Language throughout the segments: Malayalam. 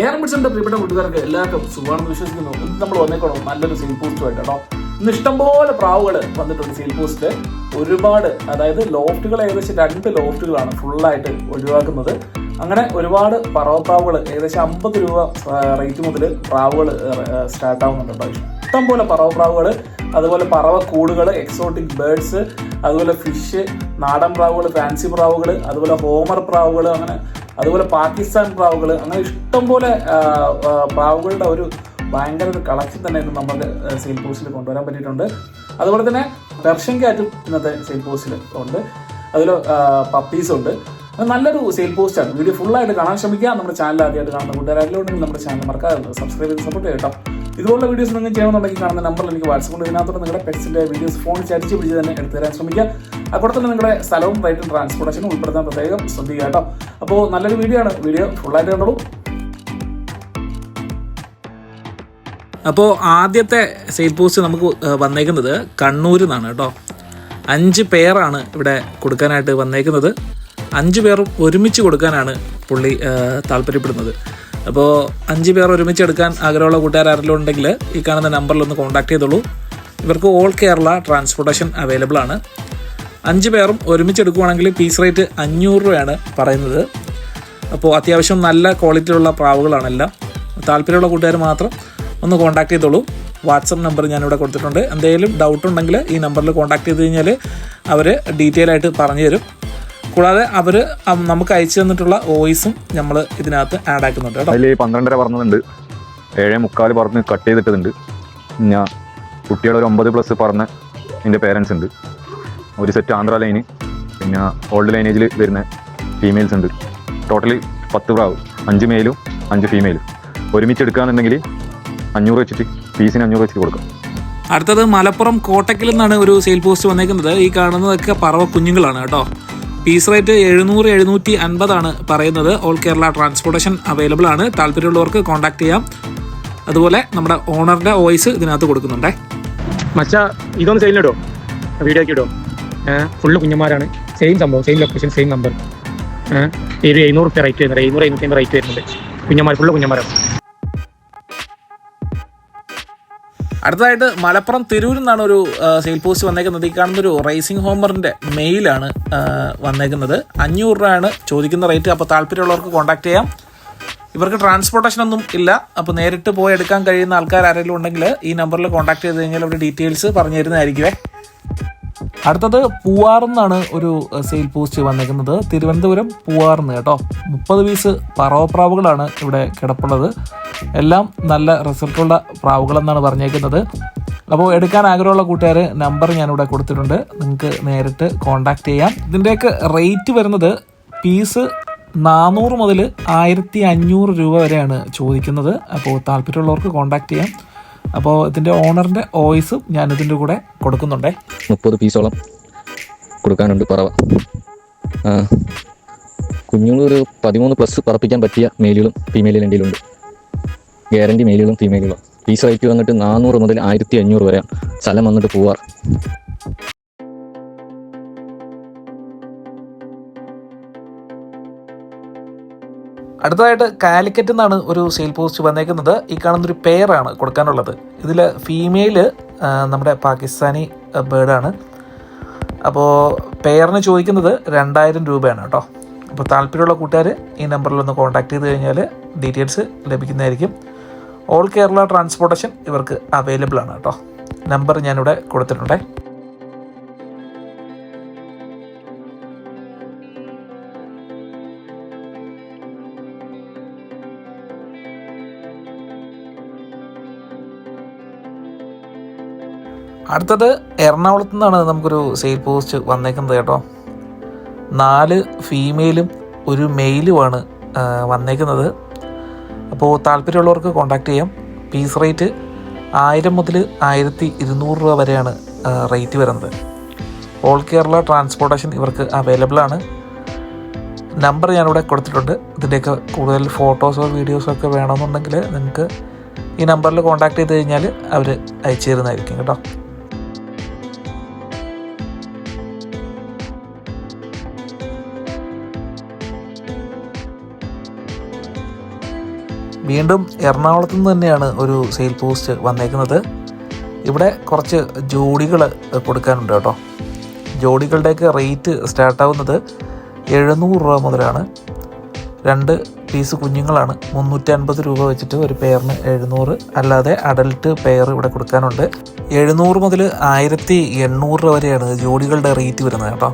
എയർ മിഡ്സിന്റെ പ്രിയപ്പെട്ട കൂട്ടുകാർക്ക് എല്ലാവർക്കും സുഖമാണെന്ന് വിശ്വസിക്കുന്നു. ഇന്ന് നമ്മൾ വന്നേക്കണം നല്ലൊരു സെയിൽ പോസ്റ്റുമായിട്ട് കേട്ടോ. ഇന്ന് ഇഷ്ടംപോലെ പ്രാവുകൾ വന്നിട്ടുണ്ട് സെയിൽ പോസ്റ്റ് ഒരുപാട് അതായത് ലോഫ്റ്റുകൾ ഏകദേശം രണ്ട് ലോഫ്റ്റുകളാണ് ഫുള്ളായിട്ട് ഒഴിവാക്കുന്നത്. അങ്ങനെ ഒരുപാട് പറവപ്രാവുകൾ ഏകദേശം അമ്പത് രൂപ റേറ്റ് മുതൽ പ്രാവുകൾ സ്റ്റാർട്ട് ആവുന്നുണ്ട് ഇഷ്ടംപോലെ പറവപ്രാവുകൾ അതുപോലെ പറവ കൂടുകൾ എക്സോട്ടിക് ബേർഡ്സ് അതുപോലെ ഫിഷ് നാടൻ പ്രാവുകൾ ഫാൻസി പ്രാവുകൾ അതുപോലെ ഹോമർ പ്രാവുകൾ അങ്ങനെ അതുപോലെ പാകിസ്ഥാൻ പ്രാവുകൾ അങ്ങനെ ഇഷ്ടംപോലെ പ്രാവുകളുടെ ഒരു ഭയങ്കര ഒരു കളക്ഷൻ തന്നെ ഇന്ന് നമ്മുടെ സെയിൽ പോസ്റ്റിൽ കൊണ്ടുവരാൻ പറ്റിയിട്ടുണ്ട്. അതുപോലെ തന്നെ പെർഷ്യൻ ക്യാറ്റും ഇന്നത്തെ സെയിൽ പോസ്റ്റിൽ ഉണ്ട്. അതിൽ പപ്പീസ് ഉണ്ട്. നല്ലൊരു സെയിൽ പോസ്റ്റാണ് വീഡിയോ ഫുള്ളായിട്ട് കാണാൻ ശ്രമിക്കുക. നമ്മുടെ ചാനൽ ആദ്യമായിട്ട് കാണുന്ന കൂട്ടുകാരെല്ലാം നമ്മുടെ ചാനൽ മറക്കാതെ സബ്സ്ക്രൈബ് ചെയ്ത് സപ്പോർട്ട് ചെയ്യട്ടോ ഇതുപോലുള്ള വീഡിയോസ് നിങ്ങൾക്ക് ചെയ്യണമെന്നുണ്ടെങ്കിൽ കാണുന്ന നമ്പറിൽ എനിക്ക് വാട്സപ്പ് ഇതിനകത്തോടെ നിങ്ങളുടെ പെറ്റ്സിന്റെ വീഡിയോസ് ഫോൺ ചരിച്ച് പിടിച്ച് തന്നെ എടുത്തു തരാൻ ശ്രമിക്കുക. അപ്പോൾ തന്നെ നിങ്ങളുടെ സ്ഥലവും റൈറ്റും ട്രാൻസ്പോർട്ടേഷനും ഉൾപ്പെടുത്താൻ പ്രത്യേകം ശ്രദ്ധിക്കുക കേട്ടോ. അപ്പോൾ നല്ലൊരു വീഡിയോ ആണ്. വീഡിയോ ഫുള്ളായിട്ട് കണ്ടോളൂ. അപ്പോൾ ആദ്യത്തെ സെയിൽ പോസ്റ്റ് നമുക്ക് വന്നേക്കുന്നത് കണ്ണൂരിൽ നിന്നാണ് കേട്ടോ. അഞ്ച് പേരാണ് ഇവിടെ കൊടുക്കാനായിട്ട് വന്നേക്കുന്നത്. അഞ്ച് പേരും ഒരുമിച്ച് കൊടുക്കാനാണ് പുള്ളി താല്പര്യപ്പെടുന്നത്. അപ്പോൾ അഞ്ച് പേർ ഒരുമിച്ച് എടുക്കാൻ ആഗ്രഹമുള്ള കൂട്ടുകാർ ആരെങ്കിലും ഉണ്ടെങ്കിൽ ഈ കാണുന്ന നമ്പറിൽ ഒന്ന് കോൺടാക്ട് ചെയ്തോളൂ. ഇവർക്ക് ഓൾ കേരള ട്രാൻസ്പോർട്ടേഷൻ അവൈലബിൾ ആണ്. അഞ്ച് പേരും ഒരുമിച്ച് എടുക്കുവാണെങ്കിൽ പീസ് റേറ്റ് അഞ്ഞൂറ് രൂപയാണ് പറയുന്നത്. അപ്പോൾ അത്യാവശ്യം നല്ല ക്വാളിറ്റിയുള്ള പ്രാവുകളാണെല്ലാം. താല്പര്യമുള്ള കൂട്ടുകാർ മാത്രം ഒന്ന് കോൺടാക്ട് ചെയ്തോളൂ. വാട്സപ്പ് നമ്പർ ഞാനിവിടെ കൊടുത്തിട്ടുണ്ട്. എന്തെങ്കിലും ഡൗട്ട് ഉണ്ടെങ്കിൽ ഈ നമ്പറിൽ കോൺടാക്ട് ചെയ്ത് കഴിഞ്ഞാൽ അവർ ഡീറ്റെയിൽ ആയിട്ട് പറഞ്ഞു തരും കൂടാതെ അവർ നമുക്ക് അയച്ചു തന്നിട്ടുള്ള വോയിസും നമ്മൾ ഇതിനകത്ത് ആഡ് ആക്കുന്നുണ്ട് കേട്ടോ. അതിൽ പന്ത്രണ്ടര പറഞ്ഞതുണ്ട് ഏഴേ മുക്കാൽ പറഞ്ഞ് കട്ട് ചെയ്തിട്ടുണ്ട് ഞാൻ കുട്ടികളെ ഒരു ഒമ്പത് പ്ലസ് പറഞ്ഞ എന്റെ പേരൻസ് ഉണ്ട്. ഒരു സെറ്റ് ആന്ധ്ര ലൈന് പിന്നെ ഓൾഡ് ലൈനേജിൽ വരുന്ന ഫീമെയിൽസ് ഉണ്ട്. ടോട്ടലി പത്ത് പ്രാവ് അഞ്ച് മെയിലും അഞ്ച് ഫീമെയിലും ഒരുമിച്ച് എടുക്കുകയാണെന്നുണ്ടെങ്കിൽ അഞ്ഞൂറ് വെച്ചിട്ട് ഫീസിന് അഞ്ഞൂറ് വെച്ചിട്ട് കൊടുക്കാം. അടുത്തത് മലപ്പുറം കോട്ടക്കിൽ നിന്നാണ് ഒരു സെയിൽ പോസ്റ്റ് വന്നേക്കുന്നത്. ഈ കാണുന്നതൊക്കെ പറവ കുഞ്ഞുങ്ങളാണ് കേട്ടോ. പീസ് റേറ്റ് എഴുന്നൂറ് എഴുന്നൂറ്റി അൻപതാണ് പറയുന്നത്. ഓൾ കേരള ട്രാൻസ്പോർട്ടേഷൻ അവൈലബിൾ ആണ്. താല്പര്യമുള്ളവർക്ക് കോൺടാക്ട് ചെയ്യാം. അതുപോലെ നമ്മുടെ ഓണറിന്റെ വോയിസ് ഇതിനകത്ത് കൊടുക്കുന്നുണ്ടേ. മച്ച ഇതൊന്ന് സെയിലിനിടോ വീഡിയോ ഇടോ. ഫുള്ള് കുഞ്ഞന്മാരാണ് സെയിം സംഭവം സെയിം ലൊക്കേഷൻ സെയിം നമ്പർ ഏഴ് എഴുന്നൂറ് റുപ്യ റേറ്റ് വരുന്നുണ്ട്. എഴുന്നൂറ് എഴുന്നൂറ്റി അമ്പത് റേറ്റ് വരുന്നുണ്ട്. കുഞ്ഞന്മാർ ഫുള്ള് കുഞ്ഞന്മാരാണ് അടുത്തതായിട്ട് മലപ്പുറം തിരൂരിൽ നിന്നാണ് ഒരു സെയിൽ പോസ്റ്റ് വന്നേക്കുന്നത്. ഈ കാണുന്ന ഒരു റേസിംഗ് ഹോമറിന്റെ മെയിലാണ് വന്നേക്കുന്നത്. അഞ്ഞൂറ് രൂപയാണ് ചോദിക്കുന്ന റേറ്റ് അപ്പോൾ താല്പര്യമുള്ളവർക്ക് കോൺടാക്ട് ചെയ്യാം. ഇവർക്ക് ട്രാൻസ്പോർട്ടേഷൻ ഒന്നും ഇല്ല. അപ്പോൾ നേരിട്ട് പോയി എടുക്കാൻ കഴിയുന്ന ആൾക്കാർ ആരെങ്കിലും ഉണ്ടെങ്കിൽ ഈ നമ്പറിൽ കോൺടാക്ട് ചെയ്ത് കഴിഞ്ഞാൽ അവരുടെ ഡീറ്റെയിൽസ് പറഞ്ഞു തരുന്നതായിരിക്കുമേ അടുത്തത് പൂവാറിന്നാണ് ഒരു സെയിൽ പോസ്റ്റ് വന്നേക്കുന്നത്. തിരുവനന്തപുരം പൂവാർന്ന് കേട്ടോ. മുപ്പത് പീസ് പറവപ്രാവുകളാണ് ഇവിടെ കിടപ്പുള്ളത്. എല്ലാം നല്ല റിസൾട്ടുള്ള പ്രാവുകളെന്നാണ് പറഞ്ഞേക്കുന്നത്. അപ്പോൾ എടുക്കാൻ ആഗ്രഹമുള്ള കൂട്ടുകാർ നമ്പർ ഞാനിവിടെ കൊടുത്തിട്ടുണ്ട്. നിങ്ങൾക്ക് നേരിട്ട് കോൺടാക്ട് ചെയ്യാം. ഇതിന്റെയൊക്കെ റേറ്റ് വരുന്നത് പീസ് നാനൂറ് മുതൽ ആയിരത്തി അഞ്ഞൂറ് രൂപ വരെയാണ് ചോദിക്കുന്നത്. അപ്പോൾ താല്പര്യമുള്ളവർക്ക് കോൺടാക്ട് ചെയ്യാം. അപ്പോൾ ഇതിന്റെ ഓണറിന്റെ വോയിസും ഞാൻ ഇതിന്റെ കൂടെ കൊടുക്കുന്നുണ്ടേ. മുപ്പത് പീസോളം കൊടുക്കാനുണ്ട് പറവ. ഒരു പതിമൂന്ന് പ്ലസ് പറപ്പിക്കാൻ പറ്റിയ മെയിലുകളും ഫീമെയിലും എന്റെ ഉണ്ട് ഗ്യാരണ്ടി മെയിലുകളും ഫീമെയിലുകളും പീസ് റേറ്റ് വന്നിട്ട് നാനൂറ് മുതൽ ആയിരത്തി അഞ്ഞൂറ് വരെയാണ് സ്ഥലം വന്നിട്ട് പൂവാർ അടുത്തതായിട്ട് കാലിക്കറ്റ് നിന്നാണ് ഒരു സെയിൽ പോസ്റ്റ് വന്നേക്കുന്നത്. ഈ കാണുന്നൊരു പെയറാണ് കൊടുക്കാനുള്ളത്. ഇതിൽ ഫീമെയിൽ നമ്മുടെ പാകിസ്ഥാനി ബേർഡാണ് അപ്പോൾ പെയറിന് ചോദിക്കുന്നത് രണ്ടായിരം രൂപയാണ് കേട്ടോ. അപ്പോൾ താല്പര്യമുള്ള കൂട്ടുകാർ ഈ നമ്പറിൽ ഒന്ന് കോൺടാക്ട് ചെയ്ത് കഴിഞ്ഞാൽ ഡീറ്റെയിൽസ് ലഭിക്കുന്നതായിരിക്കും. ഓൾ കേരള ട്രാൻസ്പോർട്ടേഷൻ ഇവർക്ക് അവൈലബിൾ ആണ് കേട്ടോ. നമ്പർ ഞാനിവിടെ കൊടുത്തിട്ടുണ്ടേ. അടുത്തത് എറണാകുളത്തു നിന്നാണ് നമുക്കൊരു സെയിൽ പോസ്റ്റ് വന്നേക്കുന്നത് കേട്ടോ. നാല് ഫീമെയിലും ഒരു മെയിലുമാണ് വന്നേക്കുന്നത്. അപ്പോൾ താല്പര്യമുള്ളവർക്ക് കോൺടാക്ട് ചെയ്യാം. പീസ് റേറ്റ് ആയിരം മുതൽ ആയിരത്തി ഇരുന്നൂറ് രൂപ വരെയാണ് റേറ്റ് വരുന്നത്. ഓൾ കേരള ട്രാൻസ്പോർട്ടേഷൻ ഇവർക്ക് അവൈലബിൾ ആണ്. നമ്പർ ഞാനിവിടെ കൊടുത്തിട്ടുണ്ട്. ഇതിന്റെയൊക്കെ കൂടുതൽ ഫോട്ടോസോ വീഡിയോസോ ഒക്കെ വേണമെന്നുണ്ടെങ്കിൽ നിങ്ങൾക്ക് ഈ നമ്പറിൽ കോൺടാക്ട് ചെയ്ത് കഴിഞ്ഞാൽ അവർ അയച്ചു തരുന്നതായിരിക്കും കേട്ടോ. വീണ്ടും എറണാകുളത്തു നിന്ന് തന്നെയാണ് ഒരു സെയിൽ പോസ്റ്റ് വന്നേക്കുന്നത്. ഇവിടെ കുറച്ച് ജോഡികൾ കൊടുക്കാനുണ്ട് കേട്ടോ. ജോഡികളുടെയൊക്കെ റേറ്റ് സ്റ്റാർട്ടാവുന്നത് എഴുന്നൂറ് രൂപ മുതലാണ്. രണ്ട് പീസ് കുഞ്ഞുങ്ങളാണ്. മുന്നൂറ്റി അൻപത് രൂപ വെച്ചിട്ട് ഒരു പെയറിന് എഴുന്നൂറ്. അല്ലാതെ അഡൽട്ട് പെയർ ഇവിടെ കൊടുക്കാനുണ്ട്. എഴുന്നൂറ് മുതൽ ആയിരത്തി എണ്ണൂറ് രൂപ വരെയാണ് ജോഡികളുടെ റേറ്റ് വരുന്നത് കേട്ടോ.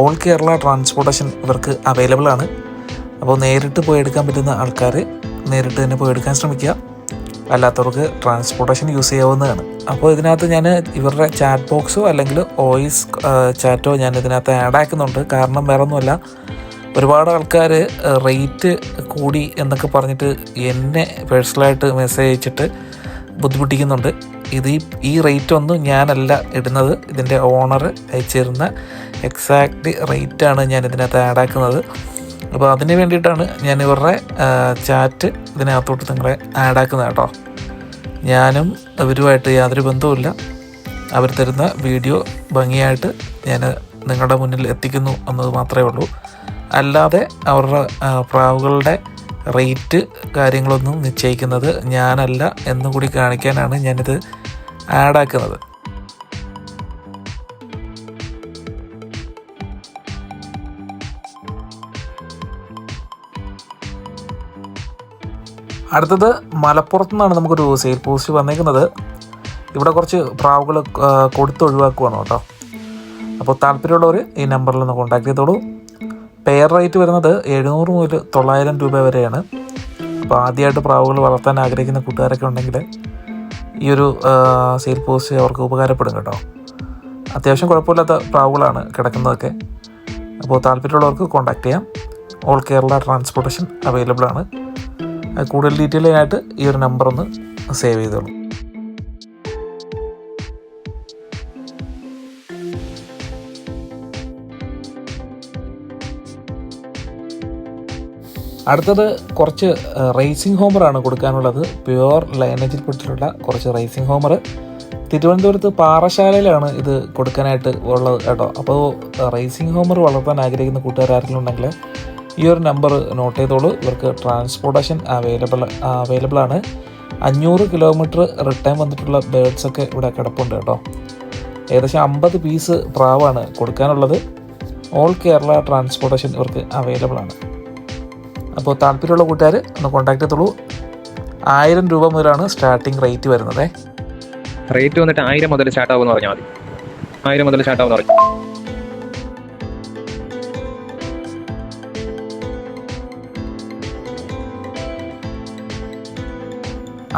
ഓൾ കേരള ട്രാൻസ്പോർട്ടേഷൻ ഇവർക്ക് അവൈലബിൾ ആണ്. അപ്പോൾ നേരിട്ട് പോയി എടുക്കാൻ പറ്റുന്ന ആൾക്കാർ നേരിട്ട് തന്നെ പോയി എടുക്കാൻ ശ്രമിക്കുക. അല്ലാത്തവർക്ക് ട്രാൻസ്പോർട്ടേഷൻ യൂസ് ചെയ്യാവുന്നതാണ്. അപ്പോൾ ഇതിനകത്ത് ഞാൻ ഇവരുടെ ചാറ്റ് ബോക്സോ അല്ലെങ്കിൽ വോയിസ് ചാറ്റോ ഞാൻ ഇതിനകത്ത് ആഡ് ആക്കുന്നുണ്ട്. കാരണം വേറെ ഒന്നുമല്ല ഒരുപാട് ആൾക്കാർ റേറ്റ് കൂടി എന്നൊക്കെ പറഞ്ഞിട്ട് എന്നെ പേഴ്സണലായിട്ട് മെസ്സേജ് അയച്ചിട്ട് ബുദ്ധിമുട്ടിക്കുന്നുണ്ട്. ഇത് ഈ റേറ്റ് ഒന്നും ഞാനല്ല ഇടുന്നത്. ഇതിന്റെ ഓണർ അയച്ചിരുന്ന എക്സാക്റ്റ് റേറ്റാണ് ഞാൻ ഇതിനകത്ത് ആഡ് ആക്കുന്നത്. അപ്പോൾ അതിന് വേണ്ടിയിട്ടാണ് ഞാൻ ഇവരുടെ ചാറ്റ് ഇതിനകത്തോട്ട് നിങ്ങളെ ആഡ് ആക്കുന്നത് കേട്ടോ. ഞാനും അവരുമായിട്ട് യാതൊരു ബന്ധവുമില്ല. അവർ തരുന്ന വീഡിയോ ഭംഗിയായിട്ട് ഞാൻ നിങ്ങളുടെ മുന്നിൽ എത്തിക്കുന്നു എന്നത് മാത്രമേ ഉള്ളൂ. അല്ലാതെ അവരുടെ പ്രാവുകളുടെ റേറ്റ് കാര്യങ്ങളൊന്നും നിശ്ചയിക്കുന്നത് ഞാനല്ല എന്നും കൂടി കാണിക്കാനാണ് ഞാനിത് ആഡാക്കുന്നത് അടുത്തത് മലപ്പുറത്ത് നിന്നാണ് നമുക്കൊരു സെയിൽ പോസ്റ്റ് വന്നേക്കുന്നത്. ഇവിടെ കുറച്ച് പ്രാവുകൾ കൊടുത്ത് ഒഴിവാക്കുവാണ് കേട്ടോ. അപ്പോൾ താല്പര്യമുള്ളവർ ഈ നമ്പറിൽ ഒന്ന് കോൺടാക്ട് ചെയ്തോളൂ. പെയർ റേറ്റ് വരുന്നത് എഴുന്നൂറ് മുതൽ തൊള്ളായിരം രൂപ വരെയാണ്. അപ്പോൾ ആദ്യമായിട്ട് പ്രാവുകൾ വളർത്താൻ ആഗ്രഹിക്കുന്ന കൂട്ടുകാരൊക്കെ ഉണ്ടെങ്കിൽ ഈ ഒരു സെയിൽ പോസ്റ്റ് അവർക്ക് ഉപകാരപ്പെടും കേട്ടോ. അത്യാവശ്യം കുഴപ്പമില്ലാത്ത പ്രാവുകളാണ് കിടക്കുന്നതൊക്കെ. അപ്പോൾ താല്പര്യമുള്ളവർക്ക് കോൺടാക്ട് ചെയ്യാം. ഓൾ കേരള ട്രാൻസ്പോർട്ടേഷൻ അവൈലബിൾ ആണ്. കൂടുതൽ ഡീറ്റെയിൽ ആയിട്ട് ഈ ഒരു നമ്പർ ഒന്ന് സേവ് ചെയ്തോളൂ. അടുത്തത് കുറച്ച് റേസിംഗ് ഹോമറാണ് കൊടുക്കാനുള്ളത്. പ്യുവർ ലൈനേജിൽപ്പെട്ടിട്ടുള്ള കുറച്ച് റേസിംഗ് ഹോമർ തിരുവനന്തപുരത്ത് പാറശാലയിലാണ് ഇത് കൊടുക്കാനായിട്ട് ഉള്ളത് കേട്ടോ. അപ്പോൾ റേസിംഗ് ഹോമർ വളർത്താൻ ആഗ്രഹിക്കുന്ന കൂട്ടുകാർ ആരെങ്കിലും ഉണ്ടെങ്കിൽ ഈ ഒരു നമ്പർ നോട്ട് ചെയ്തോളൂ. ഇവർക്ക് ട്രാൻസ്പോർട്ടേഷൻ അവൈലബിൾ അവൈലബിൾ ആണ്. അഞ്ഞൂറ് കിലോമീറ്റർ റിട്ടേൺ വന്നിട്ടുള്ള ബേഡ്സ് ഒക്കെ ഇവിടെ കിടപ്പുണ്ട് കേട്ടോ. ഏകദേശം അമ്പത് പീസ് പ്രാവാണ് കൊടുക്കാനുള്ളത്. ഓൾ കേരള ട്രാൻസ്പോർട്ടേഷൻ ഇവർക്ക് അവൈലബിൾ ആണ്. അപ്പോൾ താല്പര്യമുള്ള കൂട്ടുകാർ ഒന്ന് കോൺടാക്ട് ചെയ്തോളൂ. ആയിരം രൂപ മുതലാണ് സ്റ്റാർട്ടിംഗ് റേറ്റ് വരുന്നത്. റേറ്റ് വന്നിട്ട് ആയിരം മുതൽ സ്റ്റാർട്ട് ആവുമെന്ന് പറഞ്ഞാൽ മതി. ആയിരം മുതൽ സ്റ്റാർട്ട് ആവുമെന്ന് പറഞ്ഞു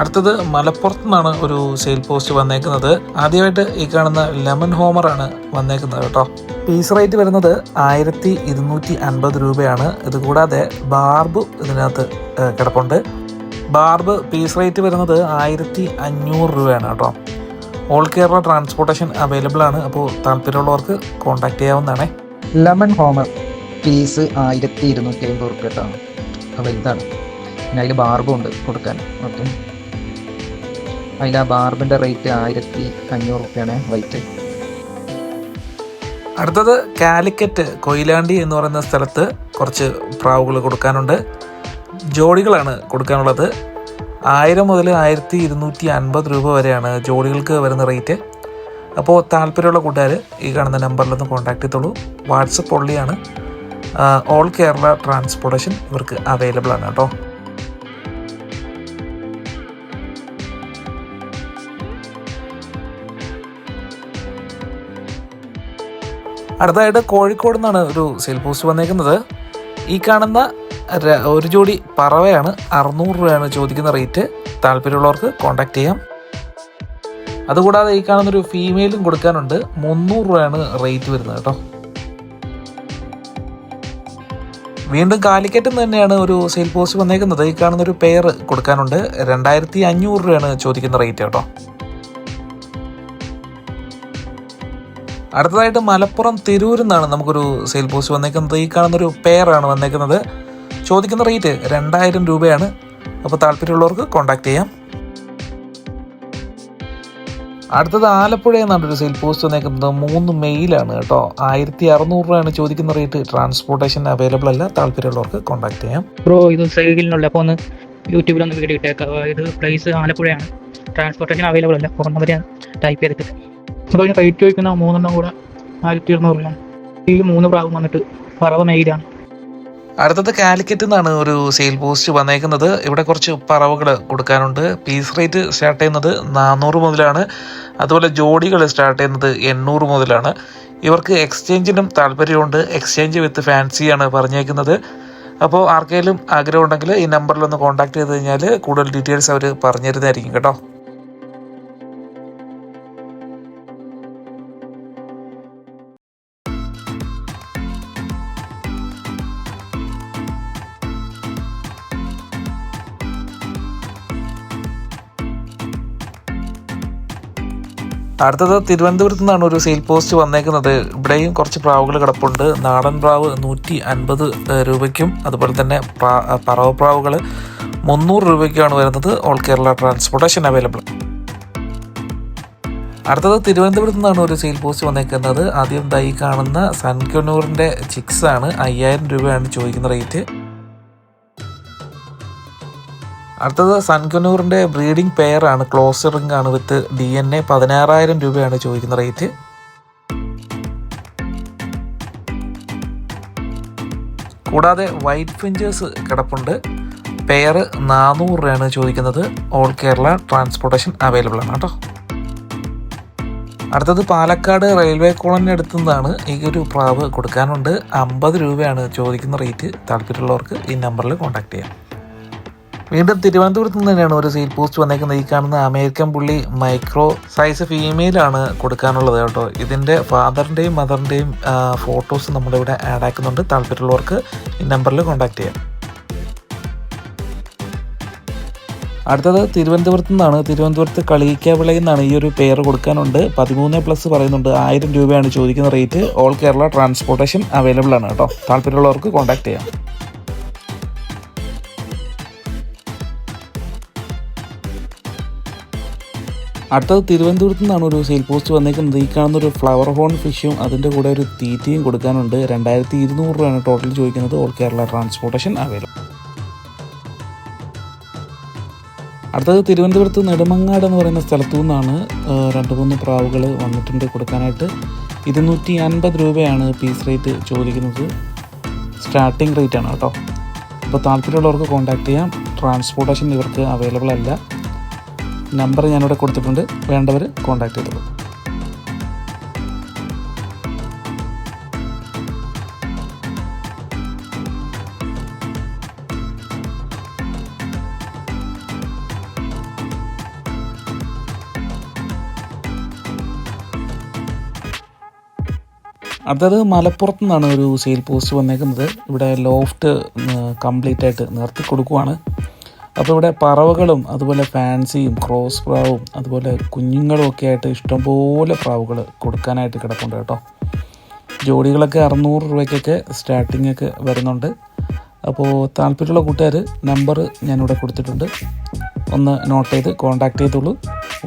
അടുത്തത് മലപ്പുറത്ത് നിന്നാണ് ഒരു സെയിൽ പോസ്റ്റ് വന്നേക്കുന്നത്. ആദ്യമായിട്ട് ഈ കാണുന്ന ലെമൺ ഹോമർ ആണ് വന്നേക്കുന്നത് കേട്ടോ. പീസ് റേറ്റ് വരുന്നത് ആയിരത്തി ഇരുന്നൂറ്റി അൻപത് രൂപയാണ്. ഇത് കൂടാതെ ബാർബ് ഇതിനകത്ത് കിടപ്പുണ്ട്. ബാർബ് പീസ് റേറ്റ് വരുന്നത് ആയിരത്തി അഞ്ഞൂറ് രൂപയാണ് കേട്ടോ. ഓൾ കേരള ട്രാൻസ്പോർട്ടേഷൻ അവൈലബിൾ ആണ്. അപ്പോൾ താല്പര്യമുള്ളവർക്ക് കോൺടാക്ട് ചെയ്യാവുന്നതാണ്. ലെമൺ ഹോമർ പീസ് ആയിരത്തി ഇരുന്നൂറ്റി അമ്പത് അപ്പോൾ ഇതാണ്. പിന്നെ അതിൽ ബാർബും ഉണ്ട് കൊടുക്കാൻ. ഓക്കെ അതിൽ ആ ബാർബിന്റെ റേറ്റ് ആയിരത്തി അഞ്ഞൂറ് റുപ്യാണ് വൈറ്റ്. അടുത്തത് കാലിക്കറ്റ് കൊയിലാണ്ടി എന്ന് പറയുന്ന സ്ഥലത്ത് കുറച്ച് പ്രാവുകൾ കൊടുക്കാനുണ്ട്. ജോഡികളാണ് കൊടുക്കാനുള്ളത്. ആയിരം മുതൽ ആയിരത്തി ഇരുന്നൂറ്റി അൻപത് രൂപ വരെയാണ് ജോഡികൾക്ക് വരുന്ന റേറ്റ്. അപ്പോൾ താല്പര്യമുള്ള കൂട്ടുകാർ ഈ കാണുന്ന നമ്പറിലൊന്ന് കോൺടാക്ട് ചെയ്തോളൂ. വാട്സപ്പ് ഒള്ളിയാണ് ഓൾ കേരള ട്രാൻസ്പോർട്ടേഷൻ ഇവർക്ക് അവൈലബിൾ ആണ് കേട്ടോ. അടുത്തതായിട്ട് കോഴിക്കോട് നിന്നാണ് ഒരു സെയിൽ പോസ്റ്റ് വന്നേക്കുന്നത്. ഈ കാണുന്ന ഒരു ജോഡി പറവയാണ്. അറുന്നൂറ് രൂപയാണ് ചോദിക്കുന്ന റേറ്റ് താല്പര്യമുള്ളവർക്ക് കോൺടാക്ട് ചെയ്യാം. അതുകൂടാതെ ഈ കാണുന്ന ഒരു ഫീമെയിലും കൊടുക്കാനുണ്ട്. മുന്നൂറ് രൂപയാണ് റേറ്റ് വരുന്നത് കേട്ടോ. വീണ്ടും കാലിക്കറ്റിൽ നിന്ന് തന്നെയാണ് ഒരു സെയിൽ പോസ്റ്റ് വന്നേക്കുന്നത്. ഈ കാണുന്ന ഒരു പെയർ കൊടുക്കാനുണ്ട്. രണ്ടായിരത്തി അഞ്ഞൂറ് രൂപയാണ് ചോദിക്കുന്ന റേറ്റ് കേട്ടോ. അടുത്തതായിട്ട് മലപ്പുറം തിരൂരിൽ നിന്നാണ് നമുക്കൊരു സെയിൽ പോസ്റ്റ് വന്നേക്കുന്നത്. ഈ കാണുന്നൊരു പെയറാണ് വന്നേക്കുന്നത്. ചോദിക്കുന്ന റേറ്റ് രണ്ടായിരം രൂപയാണ്. അപ്പോൾ താല്പര്യമുള്ളവർക്ക് കോൺടാക്ട് ചെയ്യാം. അടുത്തത് ആലപ്പുഴയിൽ നിന്നാണ് ഒരു സെയിൽ പോസ്റ്റ് വന്നേക്കുന്നത്. മൂന്ന് മെയിലാണ് കേട്ടോ. ആയിരത്തി അറുന്നൂറ് രൂപയാണ് ചോദിക്കുന്ന റേറ്റ് ട്രാൻസ്പോർട്ടേഷൻ അവൈലബിൾ അല്ല. താല്പര്യമുള്ളവർക്ക് കോൺടാക്ട് ചെയ്യാം. ബ്രോ ഇത് സെയിലിനുള്ള അപ്പോൾ ഒന്ന് യൂട്യൂബിലൊന്ന് വീഡിയോ ഇട്ടേക്കാം. ഇത് പ്ലേസ് ആലപ്പുഴയാണ്. ട്രാൻസ്പോർട്ടേഷൻ അവൈലബിൾ അല്ല. ഫോൺ ഞാൻ ടൈപ്പ് ചെയ്തിട്ട്. അപ്പോൾ അതിന് റേറ്റ് ചോദിക്കുന്ന മൂന്നെണ്ണം കൂടെ ആയിരത്തി ഇരുന്നൂറ് രൂപയാണ് ഈ മൂന്ന് ഭാഗം വന്നിട്ട് പറവ മെയിലാണ് അടുത്തത് കാലിക്കറ്റ് നിന്നാണ് ഒരു സെയിൽ പോസ്റ്റ് വന്നേക്കുന്നത്. ഇവിടെ കുറച്ച് പറവുകൾ കൊടുക്കാനുണ്ട്. പീസ് റേറ്റ് സ്റ്റാർട്ട് ചെയ്യുന്നത് നാനൂറ് മുതലാണ്. അതുപോലെ ജോഡികൾ സ്റ്റാർട്ട് ചെയ്യുന്നത് എണ്ണൂറ് മുതലാണ്. ഇവർക്ക് എക്സ്ചേഞ്ചിനും താല്പര്യമുണ്ട്. എക്സ്ചേഞ്ച് വിത്ത് ഫാൻസിയാണ് പറഞ്ഞേക്കുന്നത്. അപ്പോൾ ആർക്കെങ്കിലും ആഗ്രഹം ഉണ്ടെങ്കിൽ ഈ നമ്പറിൽ ഒന്ന് കോൺടാക്ട് ചെയ്ത് കഴിഞ്ഞാൽ കൂടുതൽ ഡീറ്റെയിൽസ് അവർ പറഞ്ഞു തരുന്നതായിരിക്കും കേട്ടോ. അടുത്തത് തിരുവനന്തപുരത്ത് നിന്നാണ് ഒരു സെയിൽ പോസ്റ്റ് വന്നേക്കുന്നത്. ഇവിടെയും കുറച്ച് പ്രാവുകൾ കിടപ്പുണ്ട്. നാടൻ പ്രാവ് നൂറ്റി അൻപത് രൂപയ്ക്കും അതുപോലെ തന്നെ പറവ പ്രാവുകൾ മുന്നൂറ് രൂപയ്ക്കാണ് വരുന്നത്. ഓൾ കേരള ട്രാൻസ്പോർട്ടേഷൻ അവൈലബിൾ അടുത്തത് തിരുവനന്തപുരത്ത് നിന്നാണ് ഒരു സെയിൽ പോസ്റ്റ് വന്നേക്കുന്നത്. ആദ്യം ദൈ കാണുന്ന സൺകനൂറിന്റെ ചിക്സ് ആണ്. അയ്യായിരം രൂപയാണ് ചോദിക്കുന്ന റേറ്റ് അടുത്തത് സൺകനൂറിന്റെ ബ്രീഡിംഗ് പെയറാണ് ക്ലോസ് റിംഗ് ആണ് വിത്ത് ഡി എൻ എ പതിനാറായിരം രൂപയാണ് ചോദിക്കുന്ന റേറ്റ്. കൂടാതെ വൈറ്റ് ഫിഞ്ചേഴ്സ് കിടപ്പുണ്ട്. പെയർ നാനൂറ് രൂപയാണ് ചോദിക്കുന്നത്. ഓൾ കേരള ട്രാൻസ്പോർട്ടേഷൻ അവൈലബിൾ ആണ് കേട്ടോ. അടുത്തത് പാലക്കാട് റെയിൽവേ കോളനി അടുത്തു നിന്നാണ് ഈ ഒരു പ്രാവ് കൊടുക്കാനുണ്ട്. അമ്പത് രൂപയാണ് ചോദിക്കുന്ന റേറ്റ്. താല്പര്യമുള്ളവർക്ക് ഈ നമ്പറിൽ കോൺടാക്ട് ചെയ്യാം. വീണ്ടും തിരുവനന്തപുരത്ത് നിന്ന് തന്നെയാണ് ഒരു സീൽ പോസ്റ്റ് വന്നേക്കുന്നത്. ഈ കാണുന്ന അമേരിക്കൻ പുള്ളി മൈക്രോ സൈസ് ഫീമെയിലാണ് കൊടുക്കാനുള്ളത് കേട്ടോ. ഇതിന്റെ ഫാദറിന്റെയും മദറിന്റെയും ഫോട്ടോസ് നമ്മുടെ ഇവിടെ ആഡ് ആക്കുന്നുണ്ട്. താല്പര്യമുള്ളവർക്ക് ഈ നമ്പറിൽ കോൺടാക്ട് ചെയ്യാം. അടുത്തത് തിരുവനന്തപുരത്ത് നിന്നാണ്. തിരുവനന്തപുരത്ത് കളിയിക്കാവിളയിൽ നിന്നാണ് ഈ ഒരു പേര് കൊടുക്കാനുണ്ട്. പതിമൂന്ന് പ്ലസ് പറയുന്നുണ്ട്. ആയിരം രൂപയാണ് ചോദിക്കുന്ന rate all Kerala transportation available ആണ് കേട്ടോ. താല്പര്യമുള്ളവർക്ക് കോൺടാക്ട് ചെയ്യാം. അടുത്തത് തിരുവനന്തപുരത്ത് നിന്നാണ് ഒരു സെയിൽ പോസ്റ്റ് വന്നേക്കുന്നത്. ഈ കാണുന്ന ഒരു ഫ്ലവർ ഹോൺ ഫിഷും അതിന്റെ കൂടെ ഒരു തീറ്റയും കൊടുക്കാനുണ്ട്. രണ്ടായിരത്തി ഇരുന്നൂറ് രൂപയാണ് ടോട്ടൽ ചോദിക്കുന്നത്. ഓൾ കേരള ട്രാൻസ്പോർട്ടേഷൻ അവൈലബിൾ അടുത്തത് തിരുവനന്തപുരത്ത് നെടുമങ്ങാട് എന്ന് പറയുന്ന സ്ഥലത്തു നിന്നാണ് രണ്ട് മൂന്ന് പ്രാവുകൾ വന്നിട്ടുണ്ട് കൊടുക്കാനായിട്ട്. ഇരുന്നൂറ്റി അൻപത് രൂപയാണ് പീസ് റേറ്റ് ചോദിക്കുന്നത്. സ്റ്റാർട്ടിംഗ് റേറ്റ് ആണ് കേട്ടോ. അപ്പോൾ താല്പര്യമുള്ളവർക്ക് കോൺടാക്ട് ചെയ്യാം. ട്രാൻസ്പോർട്ടേഷൻ ഇവർക്ക് അവൈലബിൾ അല്ല. നമ്പർ ഞാനിവിടെ കൊടുത്തിട്ടുണ്ട്. വേണ്ടവർ കോൺടാക്ട് ചെയ്തോളൂ. അടുത്തത് മലപ്പുറത്തു നിന്നാണ് ഒരു സെയിൽ പോസ്റ്റ് വന്നേക്കുന്നത്. ഇവിടെ ലോഫ്റ്റ് കംപ്ലീറ്റ് ആയിട്ട് നിർത്തി കൊടുക്കുവാണ്. അപ്പോൾ ഇവിടെ പറവകളും അതുപോലെ ഫാൻസിയും ക്രോസ് പ്രാവും അതുപോലെ കുഞ്ഞുങ്ങളും ഒക്കെ ആയിട്ട് ഇഷ്ടംപോലെ പ്രാവുകൾ കൊടുക്കാനായിട്ട് കിടപ്പുണ്ട് കേട്ടോ. ജോഡികളൊക്കെ അറുന്നൂറ് രൂപയ്ക്കൊക്കെ സ്റ്റാർട്ടിംഗ് ഒക്കെ വരുന്നുണ്ട്. അപ്പോൾ താല്പര്യമുള്ള കൂട്ടുകാർ നമ്പർ ഞാനിവിടെ കൊടുത്തിട്ടുണ്ട്. ഒന്ന് നോട്ട് ചെയ്ത് കോൺടാക്ട് ചെയ്തോളൂ.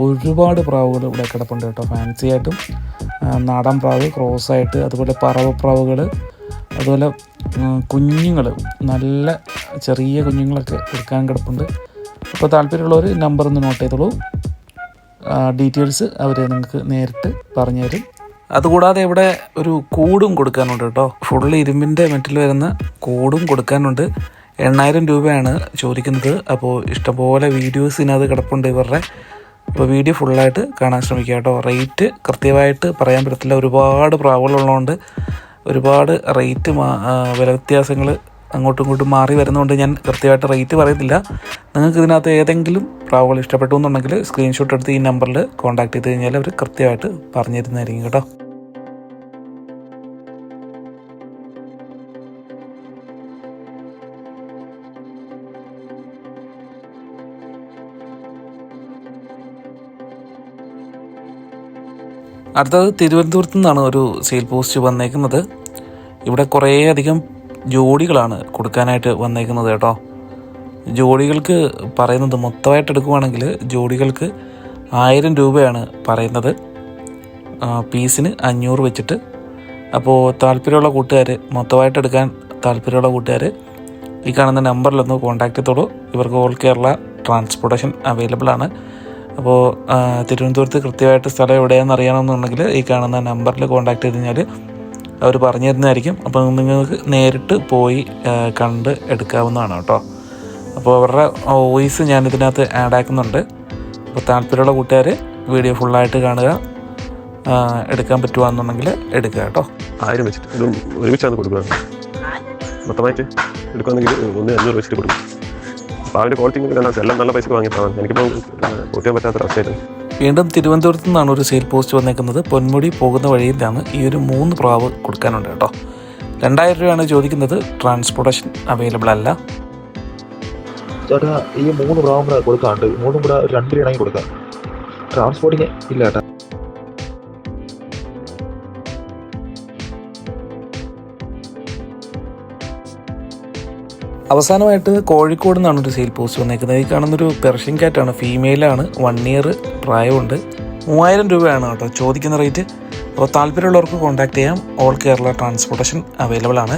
ഒരുപാട് പ്രാവുകൾ ഇവിടെ കിടപ്പുണ്ട് കേട്ടോ. ഫാൻസി ആയിട്ടും നാടൻ പ്രാവ് ക്രോസ് ആയിട്ട് അതുപോലെ പറവ പ്രാവുകൾ അതുപോലെ കുഞ്ഞുങ്ങൾ നല്ല ചെറിയ കുഞ്ഞുങ്ങളൊക്കെ എടുക്കാൻ കിടപ്പുണ്ട്. അപ്പോൾ താല്പര്യമുള്ളവർ നമ്പർ ഒന്ന് നോട്ട് ചെയ്തോളൂ. ഡീറ്റെയിൽസ് അവർ നിങ്ങൾക്ക് നേരിട്ട് പറഞ്ഞു തരും. അതുകൂടാതെ ഇവിടെ ഒരു കൂടും കൊടുക്കാനുണ്ട് കേട്ടോ. ഫുള്ള് ഇരുമ്പിന്റെ മെറ്റിൽ വരുന്ന കൂടും കൊടുക്കാനുണ്ട്. എണ്ണായിരം രൂപയാണ് ചോദിക്കുന്നത്. അപ്പോൾ ഇഷ്ടംപോലെ വീഡിയോസ് ഇതിനകത്ത് കിടപ്പുണ്ട് ഇവരുടെ. അപ്പോൾ വീഡിയോ ഫുള്ളായിട്ട് കാണാൻ ശ്രമിക്കുക കേട്ടോ. റേറ്റ് കൃത്യമായിട്ട് പറയാൻ പറ്റത്തില്ല. ഒരുപാട് പ്രാവുകളുള്ളതുകൊണ്ട് ഒരുപാട് റേറ്റ് വില വ്യത്യാസങ്ങൾ അങ്ങോട്ടും ഇങ്ങോട്ടും മാറി വരുന്നതുകൊണ്ട് ഞാൻ കൃത്യമായിട്ട് റേറ്റ് പറയുന്നില്ല. നിങ്ങൾക്ക് ഇതിനകത്ത് ഏതെങ്കിലും പ്രാവുകൾ ഇഷ്ടപ്പെട്ടു എന്നുണ്ടെങ്കിൽ സ്ക്രീൻഷോട്ട് എടുത്ത് ഈ നമ്പറിൽ കോൺടാക്ട് ചെയ്ത് കഴിഞ്ഞാൽ അവർ കൃത്യമായിട്ട് പറഞ്ഞു തരുന്നതായിരിക്കും കേട്ടോ. അടുത്തത് തിരുവനന്തപുരത്തു നിന്നാണ് ഒരു സെയിൽ പോസ്റ്റ് വന്നേക്കുന്നത്. ഇവിടെ കുറേയധികം ജോഡികളാണ് കൊടുക്കാനായിട്ട് വന്നേക്കുന്നത് കേട്ടോ. ജോഡികൾക്ക് പറയുന്നത് മൊത്തമായിട്ട് എടുക്കുവാണെങ്കിൽ ജോഡികൾക്ക് ആയിരം രൂപയാണ് പറയുന്നത്. പീസിന് അഞ്ഞൂറ് വെച്ചിട്ട്. അപ്പോൾ താല്പര്യമുള്ള കൂട്ടുകാർ മൊത്തമായിട്ട് എടുക്കാൻ താല്പര്യമുള്ള കൂട്ടുകാർ ഈ കാണുന്ന നമ്പറിലൊന്ന് കോൺടാക്ട് ചെയ്തോളൂ. ഇവർക്ക് ഓൾ കേരള ട്രാൻസ്പോർട്ടേഷൻ അവൈലബിൾ ആണ്. അപ്പോൾ തിരുവനന്തപുരത്ത് കൃത്യമായിട്ട് സ്ഥലം എവിടെയാണെന്ന് അറിയണമെന്നുണ്ടെങ്കിൽ ഈ കാണുന്ന നമ്പറിൽ കോൺടാക്ട് ചെയ്ത് കഴിഞ്ഞാൽ അവർ പറഞ്ഞു തരുന്നതായിരിക്കും അപ്പോൾ നിങ്ങൾക്ക് നേരിട്ട് പോയി കണ്ട് എടുക്കാവുന്നതാണ് കേട്ടോ. അപ്പോൾ അവരുടെ വോയിസ് ഞാൻ ഇതിനകത്ത് ആഡ് ആക്കുന്നുണ്ട്. അപ്പോൾ താല്പര്യമുള്ള കൂട്ടുകാർ വീഡിയോ ഫുള്ളായിട്ട് കാണുക. എടുക്കാൻ പറ്റുവാന്നുണ്ടെങ്കിൽ എടുക്കുക കേട്ടോ. ആയിരം വെച്ചിട്ട്. ഒരുമിച്ചാണ് കൊടുക്കുക. മൊത്തമായിട്ട് എടുക്കുകയാണെങ്കിൽ ഒന്ന് അഞ്ഞൂറ് വെച്ചിട്ട് കൊടുക്കും. അപ്പോൾ അതിന്റെ ക്വാളിറ്റി കണ്ടാൽ എല്ലാം നല്ല പൈസക്ക് വാങ്ങിയതാണ്. എനിക്കിപ്പോൾ കൂട്ടാൻ പറ്റാത്ത അവസ്ഥയായിരുന്നു. വീണ്ടും തിരുവനന്തപുരത്ത് നിന്നാണ് ഒരു സെയിൽ പോസ്റ്റ് വന്നേക്കുന്നത്. പൊന്മുടി പോകുന്ന വഴിയിലാണ് ഈ ഒരു മൂന്ന് പ്രാവ് കൊടുക്കാനുണ്ട് കേട്ടോ. രണ്ടായിരം രൂപയാണ് ചോദിക്കുന്നത്. ട്രാൻസ്പോർട്ടേഷൻ അവൈലബിൾ അല്ല. ചേട്ടാ ഈ മൂന്ന് പ്രാവും കൂടെ കൊടുക്കാണ്ട് മൂന്നും കൂടെ രണ്ട് രൂപയാണെങ്കിൽ കൊടുക്കാം. ട്രാൻസ്പോർട്ടിങ് ഇല്ല ചേട്ടാ അവസാനമായിട്ട് കോഴിക്കോട് നിന്നാണ് ഒരു സെയിൽ പോസ്റ്റ് വന്നേക്കുന്നത്. ഈ കാണുന്നൊരു പെർഷ്യൻ കാറ്റാണ് ഫീമെയിലാണ് വൺ ഇയർ പ്രായമുണ്ട്. മൂവായിരം രൂപയാണ് കേട്ടോ ചോദിക്കുന്ന റേറ്റ് അപ്പോൾ താല്പര്യമുള്ളവർക്ക് കോൺടാക്ട് ചെയ്യാം. ഓൾ കേരള ട്രാൻസ്പോർട്ടേഷൻ അവൈലബിൾ ആണ്.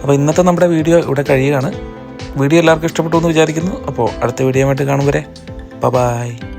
അപ്പോൾ ഇന്നത്തെ നമ്മുടെ വീഡിയോ ഇവിടെ കഴിയുകയാണ്. വീഡിയോ എല്ലാവർക്കും ഇഷ്ടപ്പെട്ടു എന്ന് വിചാരിക്കുന്നു. അപ്പോൾ അടുത്ത വീഡിയോ ആയിട്ട് കാണും വരെ. ബൈ